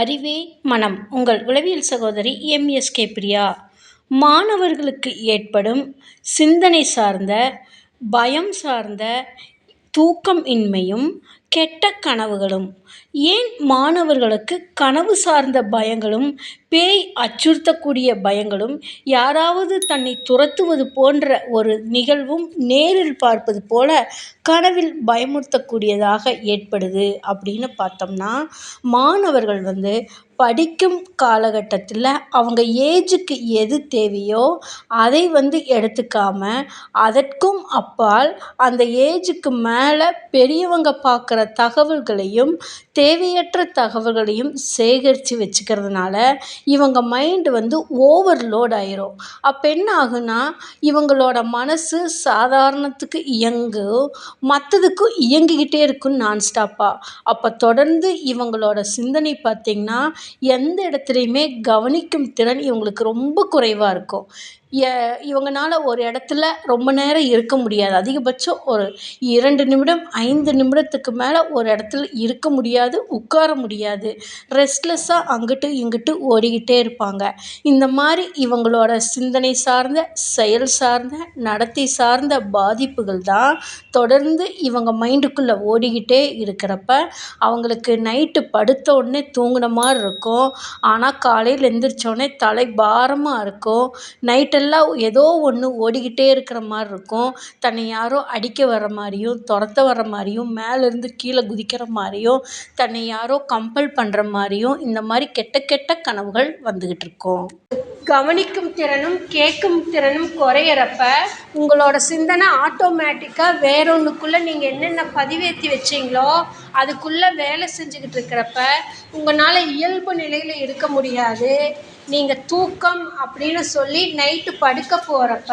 அறிவே மனம். உங்கள் உளவியல் சகோதரி எம்எஸ்கே பிரியா. மாணவர்களுக்கு ஏற்படும் சிந்தனை சார்ந்த பயம் சார்ந்த தூக்கம் இன்மையும் கெட்ட கனவுகளும் ஏன் மாணவர்களுக்கு கனவு சார்ந்த பயங்களும் பேய் அச்சுறுத்தக்கூடிய பயங்களும் யாராவது தன்னை துரத்துவது போன்ற ஒரு நிகழ்வும் நேரில் பார்ப்பது போல கனவில் பயமுறுத்தக்கூடியதாக ஏற்படுது அப்படின்னு பார்த்தோம்னா மாணவர்கள் வந்து படிக்கும் காலகட்டத்தில் அவங்க ஏஜுக்கு எது தேவையோ அதை வந்து எடுத்துக்காம அதற்கும் அப்பால் அந்த ஏஜுக்கு மேலே பெரியவங்க பார்க்குற தகவல்களையும் தேவையற்ற தகவல்களையும் சேகரித்து வச்சுக்கிறதுனால இவங்க மைண்டு வந்து ஓவர்லோட் ஆயிரும். அப்போ என்ன ஆகுன்னா இவங்களோட மனசு சாதாரணத்துக்கு இயங்கும் மற்றதுக்கும் இயங்கிக்கிட்டே இருக்கும் நான் ஸ்டாப்பாக அப்போ தொடர்ந்து இவங்களோட சிந்தனை பார்த்திங்கன்னா எந்த இடத்துலையுமே கவனிக்கும் திறன் இவங்களுக்கு ரொம்ப குறைவாக இருக்கும். இவங்கனால ஒரு இடத்துல ரொம்ப நேரம் இருக்க முடியாது. அதிகபட்சம் ஒரு இரண்டு நிமிடம் ஐந்து நிமிடத்துக்கு மேலே ஒரு இடத்துல இருக்க முடியாது உட்கார முடியாது. ரெஸ்ட்லெஸ்ஸாக அங்கிட்டு இங்கிட்டு ஓடிக்கிட்டே இருப்பாங்க. இந்த மாதிரி இவங்களோட சிந்தனை சார்ந்த செயல் சார்ந்த நடத்தை சார்ந்த பாதிப்புகள் தான் தொடர்ந்து இவங்க மைண்டுக்குள்ளே ஓடிக்கிட்டே இருக்கிறப்ப அவங்களுக்கு நைட்டு படுத்த உடனே தூங்கின மாதிரி இருக்கும். ஆனால் காலையில் எந்திரிச்சோடனே தலை பாரமாக இருக்கும். நைட்டெல்லாம் ஏதோ ஒன்று ஓடிக்கிட்டே இருக்கிற மாதிரி இருக்கும். தன்னை யாரோ அடிக்க வர்ற மாதிரியும் துரத்த வர மாதிரியும் மேலேருந்து கீழே குதிக்கிற மாதிரியும் தன்னை யாரோ கம்பல் பண்ணுற மாதிரியும் இந்த மாதிரி கெட்ட கெட்ட கனவுகள் வந்துக்கிட்டு இருக்கும். கவனிக்கும் திறனும் கேட்கும் திறனும் குறையிறப்ப உங்களோட சிந்தனை ஆட்டோமேட்டிக்காக வேறொன்றுக்குள்ளே நீங்கள் என்னென்ன பதிவேற்றி வச்சிங்களோ அதுக்குள்ளே வேலை செஞ்சுக்கிட்டு இருக்கிறப்ப உங்களால் இயல்பு நிலையில் இருக்க முடியாது. நீங்கள் தூக்கம் அப்படின்னு சொல்லி நைட்டு படுக்க போகிறப்ப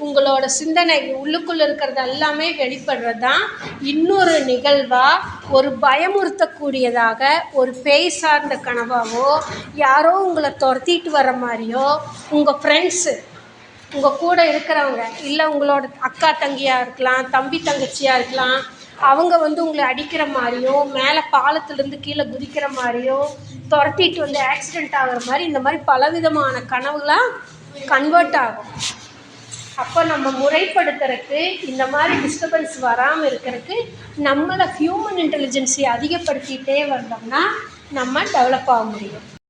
உங்களோட சிந்தனை உள்ளுக்குள்ளே இருக்கிறது எல்லாமே வெளிப்படுறது தான் இன்னொரு நிகழ்வாக ஒரு பயமுறுத்தக்கூடியதாக ஒரு பேய் சார்ந்த கனவாவோ யாரோ உங்களை துரத்திட்டு வர மாதிரியோ உங்கள் ஃப்ரெண்ட்ஸு உங்கள் கூட இருக்கிறவங்க இல்லை உங்களோட அக்கா தங்கியாக இருக்கலாம் தம்பி தங்கச்சியாக இருக்கலாம் அவங்க வந்து உங்களை அடிக்கிற மாதிரியும் மேலே பாலத்துலேருந்து கீழே குதிக்கிற மாதிரியும் துரத்திட்டு வந்து ஆக்சிடெண்ட் ஆகிற மாதிரி இந்த மாதிரி பலவிதமான கனவுலாம் கன்வெர்ட் ஆகும். அப்போ நம்ம முறைப்படுத்துறதுக்கு இந்த மாதிரி டிஸ்டர்பன்ஸ் வராமல் இருக்கிறதுக்கு நம்மளை ஹியூமன் இன்டெலிஜென்ஸை அதிகப்படுத்திகிட்டே வந்தோம்னா நம்ம டெவலப் ஆக முடியும்.